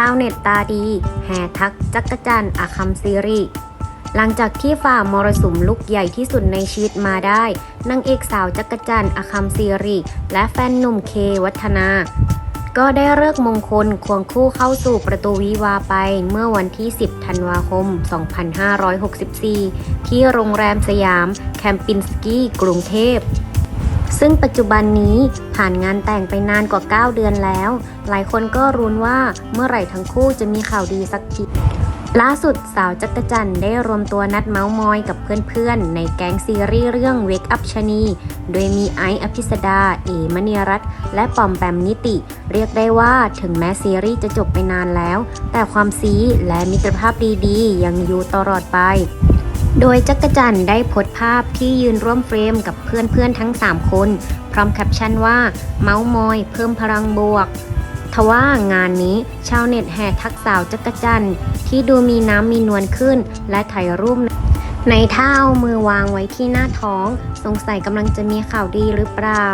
ชาวเน็ตตาดี แห่ทักจักรจันทร์อาคัมซีรีหลังจากที่ฝ่ามรสุมลูกใหญ่ที่สุดในชีวิตมาได้นางเอกสาวจักรจันทร์อาคัมซีรีและแฟนหนุ่มเควัฒนา ก็ได้เลิกมงคลควงคู่เข้าสู่ประตูวิวาไปเมื่อวันที่ 10 ธันวาคม 2564 ที่โรงแรมสยาม แคมปินสกี้กรุงเทพ ซึ่งปัจจุบันนี้ผ่านงานแต่งไปนานกว่า 9 เดือนแล้ว หลายคนก็รุ้นว่าเมื่อไหร่ทั้งคู่จะมีข่าวดีสักทีล่าสุดสาวจักรจันทร์ได้รวมตัวนัดเมาส์มอยกับเพื่อนๆ ในแก๊งซีรีส์เรื่อง Wake Up ชะนี โดยมีไอซ์อภิสดา เอมณีรัตน์และปอมแปมนิติ เรียกได้ว่าถึงแม้ซีรีส์จะจบไปนานแล้ว แต่ความซีและมิตรภาพดีๆ ยังอยู่ตลอดไป โดยจักรจันทร์ได้โพสต์ภาพที่ยืนร่วมเฟรมกับเพื่อนๆทั้ง 3 คน พร้อมแคปชั่นว่า เมาส์มอย เพิ่มพลังบวก ทว่างานนี้ชาวเน็ตแห่ทักสาวจักรจันทร์ที่ดูมีน้ำมีนวลขึ้น และถ่ายรูปในท่าเอามือวางไว้ที่หน้าท้อง สงสัยกำลังจะมีข่าวดีหรือเปล่า